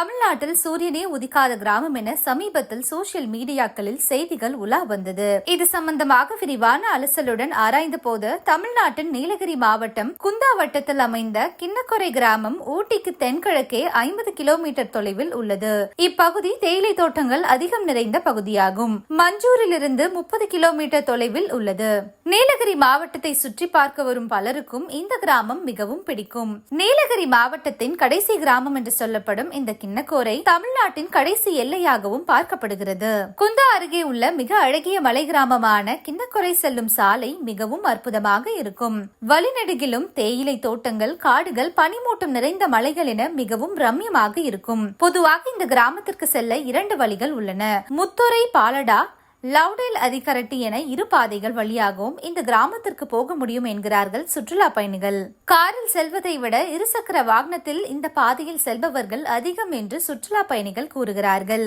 தமிழ்நாட்டில் சூரியனே உதிக்காத கிராமம் என சமீபத்தில் சோசியல் மீடியாக்களில் செய்திகள் உலா வந்தது. இது சம்பந்தமாக விரிவான அலசலுடன் ஆராய்ந்த போது தமிழ்நாட்டின் நீலகிரி மாவட்டம் குந்தா வட்டத்தில் அமைந்த கிண்ணக்கொரை கிராமம் ஊட்டிக்கு தென்கிழக்கே ஐம்பது கிலோமீட்டர் தொலைவில் உள்ளது. இப்பகுதி தேயிலை தோட்டங்கள் அதிகம் நிறைந்த பகுதியாகும். மஞ்சூரிலிருந்து முப்பது கிலோமீட்டர் தொலைவில் உள்ளது. நீலகிரி மாவட்டத்தை சுற்றி பார்க்க வரும் பலருக்கும் இந்த கிராமம் மிகவும் பிடிக்கும். நீலகிரி மாவட்டத்தின் கடைசி கிராமம் என்று சொல்லப்படும் இந்த கிண்ணக்கோரை தமிழ்நாட்டின் கடைசி எல்லையாகவும் பார்க்கப்படுகிறது. குந்தா அருகே உள்ள மிக அழகிய மலை கிராமமான கிண்ணக்கோரை செல்லும் சாலை மிகவும் அற்புதமாக இருக்கும். வழிநெடுகிலும் தேயிலை தோட்டங்கள் காடுகள் பனிமூட்டம் நிறைந்த மலைகள் என மிகவும் ரம்யமாக இருக்கும். பொதுவாக இந்த கிராமத்திற்கு செல்ல இரண்டு வழிகள் உள்ளன. முத்துரை பாலடா லவுடேல் அதிகரட்டி என இரு பாதைகள் வழியாகவும் இந்த கிராமத்திற்கு போக முடியும் என்கிறார்கள் சுற்றுலா பயணிகள். காரில் செல்வதை விட இருசக்கர வாகனத்தில் இந்த பாதையில் செல்பவர்கள் அதிகம் என்று சுற்றுலா பயணிகள் கூறுகிறார்கள்.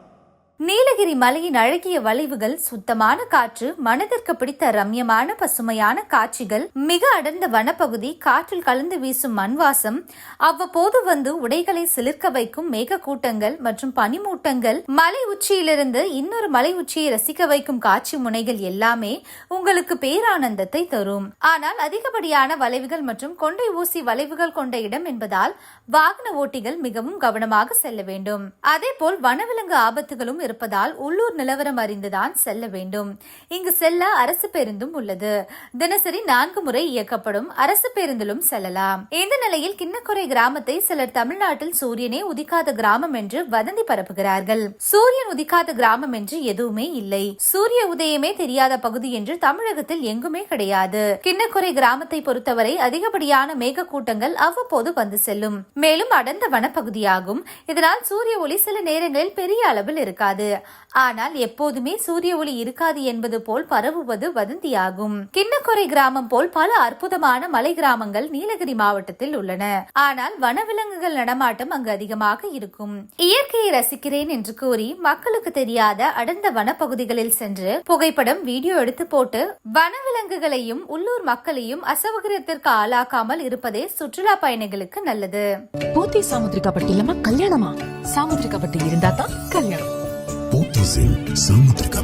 நீலகிரி மலையின் அழகிய வளைவுகள் சுத்தமான காற்று மனதிற்கு பிடித்த ரம்யமான பசுமையான காட்சிகள் மிக அடர்ந்த வனப்பகுதி காற்றில் கலந்து வீசும் மண் வாசம் அவ்வப்போது வந்து உடைகளை சிலிர்க்க வைக்கும் மேக கூட்டங்கள் மற்றும் பனிமூட்டங்கள் மலை உச்சியிலிருந்து இன்னொரு மலை உச்சியை ரசிக்க வைக்கும் காட்சி முனைகள் எல்லாமே உங்களுக்கு பேரானந்தத்தை தரும். ஆனால் அதிகப்படியான வளைவுகள் மற்றும் கொண்டை ஊசி வளைவுகள் கொண்ட இடம் என்பதால் வாகன ஓட்டிகள் மிகவும் கவனமாக செல்ல வேண்டும். அதேபோல் வனவிலங்கு ஆபத்துகளும் இருப்பதால் உள்ளூர் நிலவரம் அறிந்துதான் செல்ல வேண்டும். இங்கு செல்ல அரசு பேருந்தும் உள்ளது. தினசரி நான்கு முறை இயக்கப்படும் அரசு பேருந்திலும் செல்லலாம். இந்த நிலையில் கிண்ணக்குறை கிராமத்தை சிலர் தமிழ்நாட்டில் சூரியனே உதிக்காத கிராமம் என்று வதந்தி பரப்புகிறார்கள். சூரியன் உதிக்காத கிராமம் என்று எதுவுமே இல்லை. சூரிய உதயமே தெரியாத பகுதி என்று தமிழகத்தில் எங்குமே கிடையாது. கிண்ணக்குறை கிராமத்தை பொறுத்தவரை அதிகப்படியான மேக கூட்டங்கள் அவ்வப்போது வந்து செல்லும். மேலும் அடர்ந்த வனப்பகுதியாகும். இதனால் சூரிய ஒளி சில நேரங்களில் பெரிய அளவில் இருக்காது. ஆனால் எப்போதுமே சூரிய ஒளி இருக்காது என்பது போல் பரவுவது வதந்தியாகும். கிண்ணக்குறை கிராமம் போல் பல அற்புதமான மலை கிராமங்கள் நீலகிரி மாவட்டத்தில் உள்ளன. ஆனால் வனவிலங்குகள் நடமாட்டம் அங்கு அதிகமாக இருக்கும். இயற்கையை ரசிக்கிறேன் என்று கூறி மக்களுக்கு தெரியாத அடர்ந்த வனப்பகுதிகளில் சென்று புகைப்படம் வீடியோ எடுத்து போட்டு வனவிலங்குகளையும் உள்ளூர் மக்களையும் அசௌகரியத்திற்கு ஆளாக்காமல் இருப்பதே சுற்றுலா பயணிகளுக்கு நல்லது. போத்தி சாமுத்திரிகா இல்லாம கல்யாணமா? சாமுத்திரிகா இருந்தா தான் கல்யாணம். போத்தீஸில் சாமுத்திரிகா